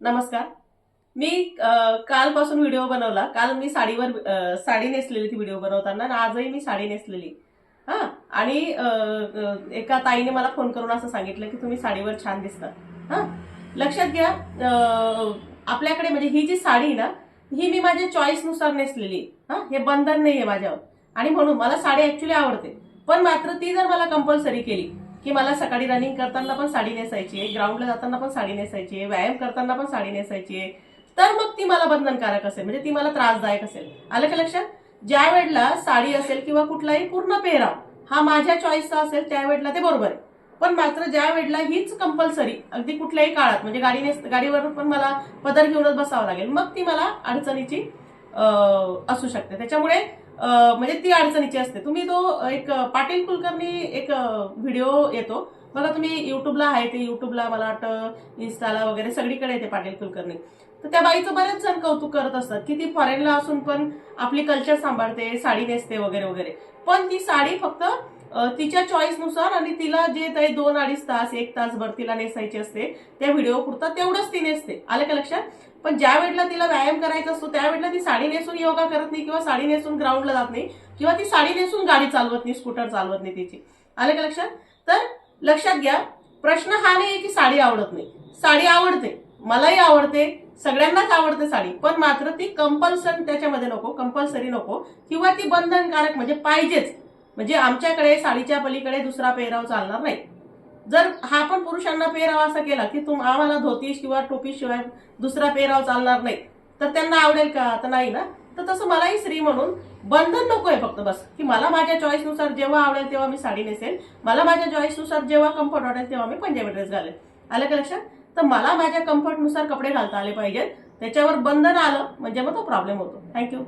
नमस्कार. मी कालपासून व्हिडिओ बनवला. काल मी साडीवर साडी नेसलेली ती व्हिडिओ बनवताना आजही मी साडी नेसलेली. हा आणि एका ताईने मला फोन करून असं सांगितलं की तुम्ही साडीवर छान दिसता. हा लक्षात घ्या आपल्याकडे म्हणजे ही जी साडी आहे ना ही मी माझ्या चॉईसनुसार नेसलेली. हां हा हे बंधन नाही आहे माझ्यावर. आणि म्हणून मला साडी ऍक्च्युली आवडते. पण मात्र ती जर मला कंपल्सरी केली की मला सकाळी रनिंग करताना पण साडी नेसायची आहे ग्राउंडला जाताना पण साडी नेसायची आहे व्यायाम करताना पण साडी नेसायची आहे. तर मग ती मला बंधनकारक असेल म्हणजे ती मला त्रासदायक असेल. आलं का लक्षात? ज्या वेळेला साडी असेल किंवा कुठलाही पूर्ण पेहराव हा माझ्या चॉईसचा असेल त्यावेळेला ते बरोबर आहे. पण मात्र ज्या वेळेला हीच कंपल्सरी अगदी कुठल्याही काळात म्हणजे गाडी नेस गाडीवर पण मला पदर घेऊनच बसावं लागेल मग ती मला अडचणीची असू शकते. त्याच्यामुळे म्हणजे ती अडचणीची असते. तुम्ही तो एक पाटील कुलकर्णी एक व्हिडिओ येतो. बघा तुम्ही युट्यूबला आहे ते युट्यूबला मला वाटतं इन्स्टाला वगैरे सगळीकडे येते पाटील कुलकर्णी. तर त्या बाईचं बरेच जण कौतुक करत असतात की ती फॉरेनला असून पण आपली कल्चर सांभाळते साडी नेसते वगैरे वगैरे. पण ती साडी फक्त तिच्या चॉईसनुसार आणि तिला जे काही दोन अडीच तास एक तासभर तिला नेसायची असते त्या व्हिडिओ पुरता तेवढंच ती नेसते. आलं का लक्षात? पण ज्या वेळेला तिला व्यायाम करायचा असतो त्यावेळेला ती साडी नेसून योगा करत नाही किंवा साडी नेसून ग्राउंडला जात नाही किंवा ती साडी नेसून गाडी चालवत नाही स्कूटर चालवत नाही तिची. आलं का लक्षात? तर लक्षात घ्या प्रश्न हा नाही की साडी आवडत नाही. साडी आवडते मलाही आवडते सगळ्यांनाच आवडते साडी पण मात्र ती कंपल्सन त्याच्यामध्ये नको कंपल्सरी नको किंवा ती बंधनकारक म्हणजे पाहिजेच. म्हणजे आमच्याकडे साडीच्या पलीकडे दुसरा पेहराव चालणार नाही. जर हा पण पुरुषांना पेहराव असा केला की तुम आम्हाला धोती किंवा टोपी शिवाय दुसरा पेहराव चालणार नाही तर त्यांना आवडेल का? तर नाही ना? तर तसं मलाही स्त्री म्हणून बंधन नको आहे फक्त बस. की मला माझ्या चॉईसनुसार जेव्हा आवडेल तेव्हा मी साडी नेसेल. मला माझ्या चॉईसनुसार जेव्हा कम्फर्ट वाटेल तेव्हा मी पंजाबी ड्रेस घालेल. आलं का लक्षात? तर मला माझ्या कम्फर्टनुसार कपडे घालता आले पाहिजेत. त्याच्यावर बंधन आलं म्हणजे मग तो प्रॉब्लेम होतो. थँक्यू